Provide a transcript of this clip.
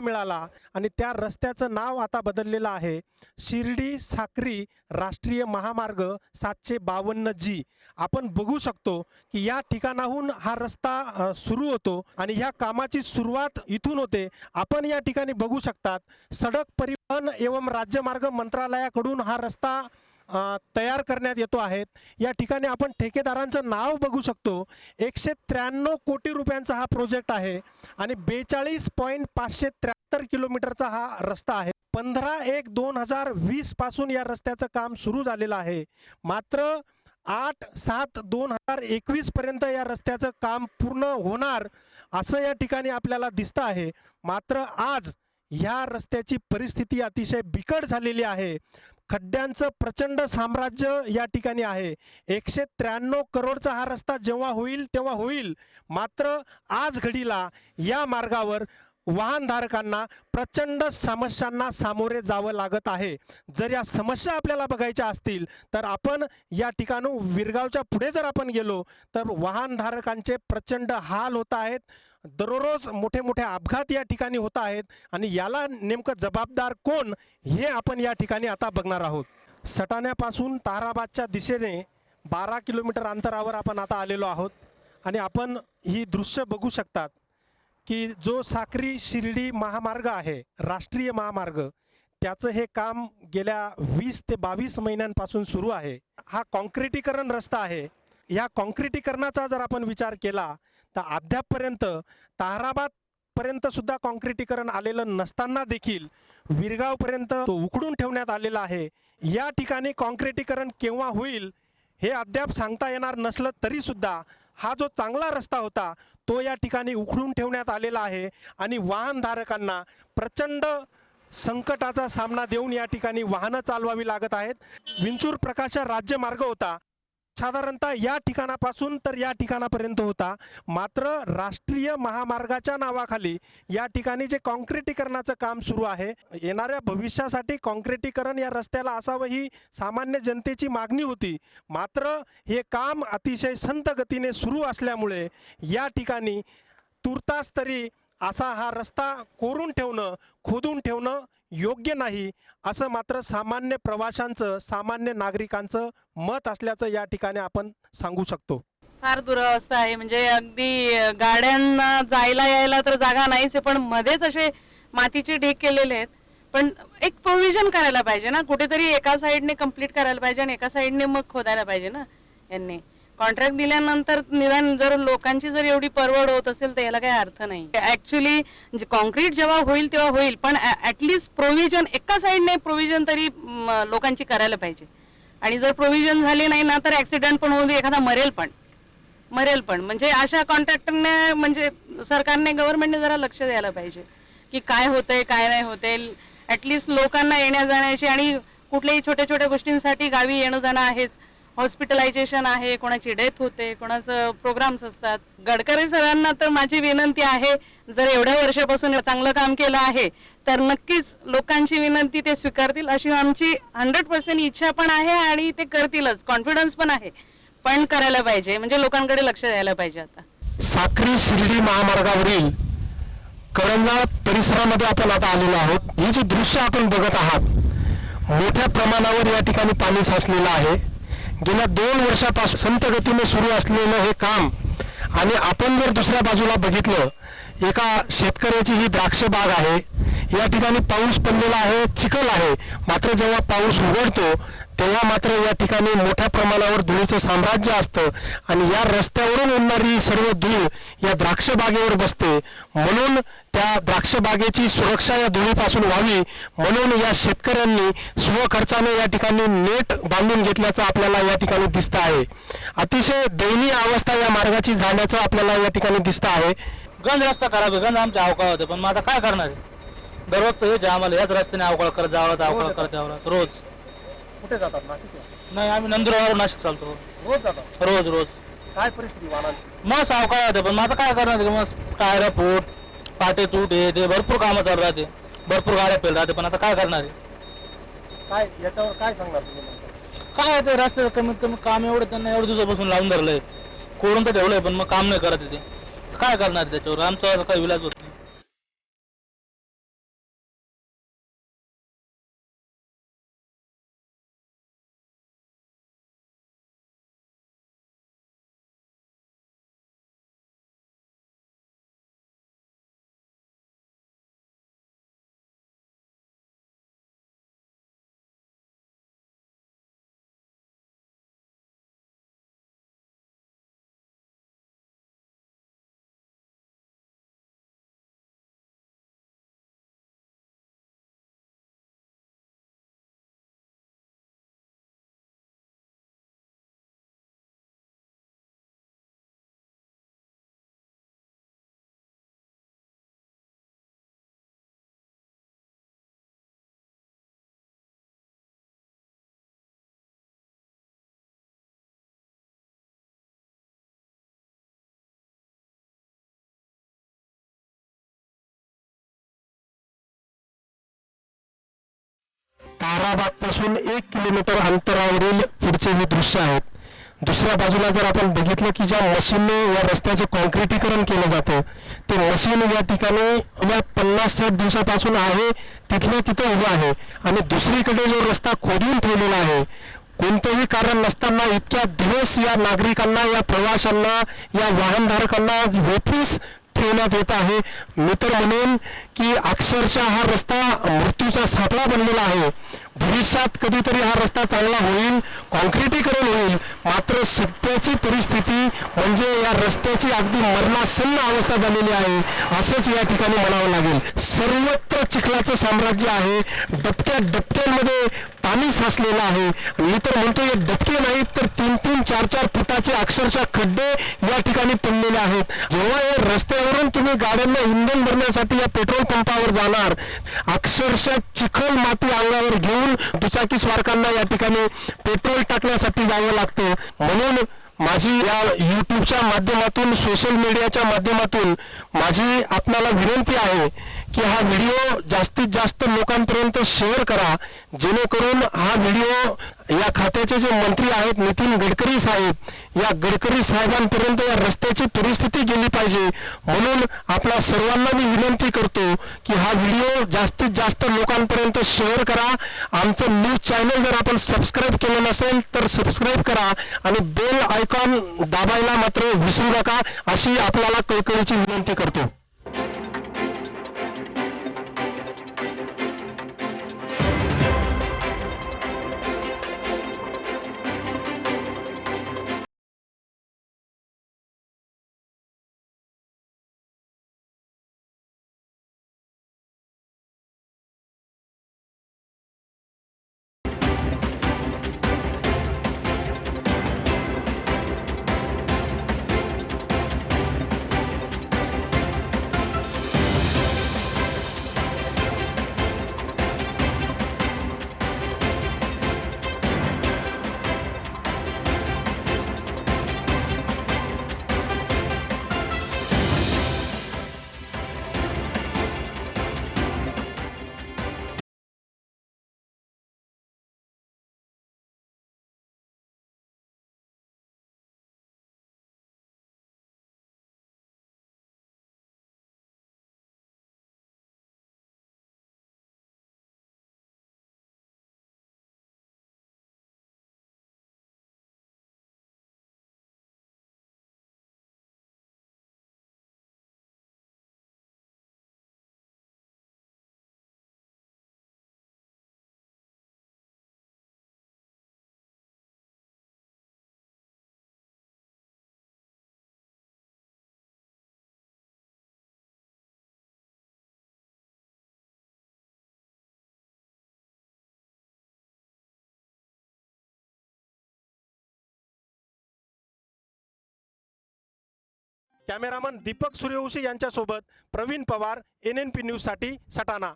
मिळाला आणि त्या रस्त्याचं नाव आता बदललेलं आहे. शिर्डी साक्री राष्ट्रीय महामार्ग सातशे बावन्न जी. आपण बघू शकतो की या ठिकाणाहून हा रस्ता सुरू होतो आणि ह्या कामाची सुरुवात इथून होते. आपण या ठिकाणी बघू शकतात सडक परिवहन एवं राज्यमार्ग मंत्रालयाकडून हा रस्ता तयार करण्यात येतो आहेत या ठिकाणी आपण ठेकेदारांचं नाव बघू शकतो. एकशे त्र्याण्णव कोटी रुपयांचा हा प्रोजेक्ट आहे आणि बेचाळीस पॉईंट पाचशे त्र्याहत्तर किलोमीटरचा हा रस्ता आहे. पंधरा एक दोन हजार वीसपासून या रस्त्याचं काम सुरू झालेलं आहे. मात्र आठ सात दोन हजार एकवीस पर्यंत या रस्त्याचं काम पूर्ण होणार असं या ठिकाणी आपल्याला दिसतं आहे. मात्र आज ह्या रस्त्याची परिस्थिती अतिशय बिकट झालेली आहे. खड्ड्यांचं प्रचंड साम्राज्य या ठिकाणी आहे. एकशे त्र्याण्णव करोडचा हा रस्ता जेव्हा होईल तेव्हा होईल. मात्र आज घडीला या मार्गावर वाहनधारकांना प्रचंड समस्यांना सामोरे जावं लागत आहे. जर या समस्या आपल्याला बघायच्या असतील तर आपण या ठिकाणून विरगावच्या पुढे जर आपण गेलो तर वाहनधारकांचे प्रचंड हाल होत आहेत. दररोज मोठे मोठे अपघात या ठिकाणी होत आहेत आणि याला नेमकं जबाबदार कोण हे आपण या ठिकाणी आता बघणार आहोत. सटाण्यापासून ताराबादच्या दिशेने बारा किलोमीटर अंतरावर आपण आता आलेलो आहोत आणि आपण ही दृश्य बघू शकतात की जो साक्री शिर्डी महामार्ग आहे राष्ट्रीय महामार्ग त्याचं हे काम गेल्या वीस ते बावीस महिन्यांपासून सुरू आहे. हा कॉन्क्रिटीकरण रस्ता आहे. या कॉन्क्रिटीकरणाचा जर आपण विचार केला तर अद्यापपर्यंत ताहराबाद पर्यंत सुद्धा कॉन्क्रिटीकरण आलेलं नसताना देखील विरगावपर्यंत तो उकडून ठेवण्यात आलेला आहे. या ठिकाणी कॉन्क्रिटीकरण केव्हा होईल हे अद्याप सांगता येणार नसलं तरीसुद्धा हा जो चांगला रस्ता होता तो या ठिकाणी उखडून ठेवण्यात आलेला आहे आणि वाहनधारकांना प्रचंड संकटाचा सामना देऊन या ठिकाणी वाहनं चालवावी लागत आहेत. विंचूर प्रकाशा राज्यमार्ग होता. साधारणतः या ठिकाणापासून तर या ठिकाणापर्यंत होता. मात्र राष्ट्रीय महामार्गाच्या नावाखाली या ठिकाणी जे कॉन्क्रिटीकरणाचं काम सुरू आहे येणाऱ्या भविष्यासाठी कॉन्क्रिटीकरण या रस्त्याला असावं ही सामान्य जनतेची मागणी होती. मात्र हे काम अतिशय संत गतीने सुरू असल्यामुळे या ठिकाणी तुर्तास तरी असा हा रस्ता कोरून ठेवणं खोदून ठेवणं योग्य नाही असं मात्र सामान्य प्रवाशांचं सामान्य नागरिकांचं मत असल्याचं या ठिकाणी आपण सांगू शकतो. फार दुरावस्था आहे. म्हणजे अगदी गाड्यांना जायला यायला तर जागा नाहीच आहे पण मध्येच असे मातीचे ढेक केलेले आहेत. पण एक प्रोव्हिजन करायला पाहिजे ना. कुठेतरी एका साईडने कंप्लीट करायला पाहिजे आणि एका साईडने मग खोदायला पाहिजे ना यांनी. कॉन्ट्रॅक्ट दिल्यानंतर निदान जर लोकांची जर एवढी परवड होत असेल तर याला काही अर्थ नाही. ऍक्च्युली कॉन्क्रीट जेव्हा होईल तेव्हा होईल पण ऍटलिस्ट प्रोव्हिजन एका साईडने प्रोव्हिजन तरी लोकांची करायला पाहिजे. आणि जर प्रोव्हिजन झाली नाही ना तर ऍक्सिडेंट पण होऊ दे एखादा मरेल पण. मरेल पण. म्हणजे अशा कॉन्ट्रॅक्टरने म्हणजे सरकारने गव्हर्नमेंटने जरा लक्ष द्यायला पाहिजे. की काय होतंय काय नाही होते ऍटलिस्ट लोकांना येण्या जाण्याची आणि कुठल्याही छोट्या छोट्या गोष्टींसाठी गावी येणं जाणं आहेच. हॉस्पिटलायझेशन आहे कोणाची डेथ होते कोणाचं प्रोग्राम्स असतात. गडकरी सरांना तर माझी विनंती आहे जर एवढ्या वर्षापासून चांगलं काम केलं आहे तर नक्कीच लोकांची विनंती ते स्वीकारतील अशी आमची हंड्रेड पर्सेंट इच्छा पण आहे आणि ते करतीलच कॉन्फिडन्स पण आहे. पण करायला पाहिजे म्हणजे लोकांकडे लक्ष द्यायला पाहिजे आता. साक्री शिर्डी महामार्गावरील करंजा परिसरामध्ये आपण आता आलेलो आहोत. हे जे दृश्य आपण बघत आहात मोठ्या प्रमाणावर या ठिकाणी पाणी साचलेलं आहे. गेल्या दोन वर्षापासून संत गतीने सुरू असलेलं हे काम आणि आपण जर दुसऱ्या बाजूला बघितलं एका शेतकऱ्याची ही द्राक्ष बाग आहे. या ठिकाणी पाऊस पडलेला आहे चिखल आहे. मात्र जेव्हा पाऊस उघडतो तेव्हा मात्र या ठिकाणी मोठ्या प्रमाणावर धुळीचं साम्राज्य असतं आणि या रस्त्यावरून उडणारी सर्व धूळ या द्राक्ष बागेवर बसते. म्हणून त्या द्राक्ष बागेची सुरक्षा या धुळीपासून व्हावी म्हणून या शेतकऱ्यांनी स्वखर्चाने या ठिकाणी नेट बांधून घेतल्याचं आपल्याला या ठिकाणी दिसतं आहे. अतिशय दयनीय अवस्था या मार्गाची झाल्याचं आपल्याला या ठिकाणी दिसतं आहे. गंज रस्ता खराब आहे गंज आमच्या अवकाळ होते. पण मग आता काय करणार आहे? दररोजचं हे जे आम्हाला याच रस्त्याने अवकाळ करत जावं अवकाळ करत यावं रोज. कुठे जातात? नाशिकला? नाही आम्ही नंदुरबार नाशिक चालतो. रोज जातात? रोज रोज. काय परिस्थिती वाहनांची? मग अवकाळ होते पण आता काय करणार? मग टायर फूट पाटे तूट हे ते भरपूर कामं चालू राहते. भरपूर गाड्या फेल राहते पण आता काय करणार आहे? काय याच्यावर काय सांगणार तुम्ही काय ते रस्त्याचं कमीत कमी काम एवढं त्यांना एवढं दिवसापासून लावून धरलंय. कोरून तर ठेवलंय पण मग काम नाही करत आहे ते. काय करणार त्याच्यावर? आमचा काही विलाज होत शहाबागपासून एक किलोमीटर अंतरावरील पुढचे हे दृश्य आहेत. दुसऱ्या बाजूला जर आपण बघितलं की ज्या मशीनने या रस्त्याचं कॉन्क्रिटीकरण केलं जातं ते मशीन या ठिकाणी या पन्नास साठ दिवसापासून आहे तिथल्या तिथे उभं आहे. आणि दुसरीकडे जो रस्ता खोदून ठेवलेला आहे कोणतंही कारण नसताना इतक्या दिवस या नागरिकांना या प्रवाशांना या वाहनधारकांना वेफीस ठेवण्यात येत आहे. मी तर म्हणेन की अक्षरशः हा रस्ता मृत्यूचा सापळा बनलेला आहे. भविष्यात कधीतरी हा रस्ता चांगला होईल कॉन्क्रिटीकरण होईल. मात्र सध्याची परिस्थिती म्हणजे या रस्त्याची अगदी मरणासन्न अवस्था झालेली आहे. असंच या ठिकाणी म्हणावं लागेल. सर्वत्र चिखलाचं साम्राज्य आहे. डबक्या डबक्यांमध्ये पाणी साचलेलं आहे. मी तर म्हणतो हे डबके नाहीत तर तीन तीन चार चार फुटाचे अक्षरशः खड्डे या ठिकाणी पडलेले आहेत. जेव्हा या रस्त्यावरून तुम्ही गाड्यांना इंधन भरण्यासाठी या पेट्रोल पंपावर जाणार अक्षरशः चिखल माती अंगावर घेऊन दुचाकी स्वारकांना या ठिकाणी पेट्रोल टाकण्यासाठी जावं लागतं. म्हणून माझी या यूट्यूबच्या माध्यमातून सोशल मीडियाच्या माध्यमातून माझी आपणाला विनंती आहे की हा व्हिडिओ जास्तीत जास्त लोकांपर्यंत शेअर करा जेणेकरून हा व्हिडिओ या खात्याचे जे मंत्री आहेत नितीन गडकरी साहेब या गडकरी साहेबांपर्यंत या रस्त्याची परिस्थिती गेली पाहिजे. म्हणून आपल्या सर्वांना मी विनंती करतो की हा व्हिडिओ जास्तीत जास्त लोकांपर्यंत शेअर करा. आमचं न्यूज चॅनल जर आपण सबस्क्राईब केलं नसेल तर सबस्क्राईब करा आणि बेल आयकॉन दाबायला मात्र विसरू नका अशी आपल्याला कळकळीची विनंती करतो. कॅमेरामन दीपक सूर्यवंशी यांच्यासोबत Praveen Pawar N N P न्यूजसाठी सटाणा.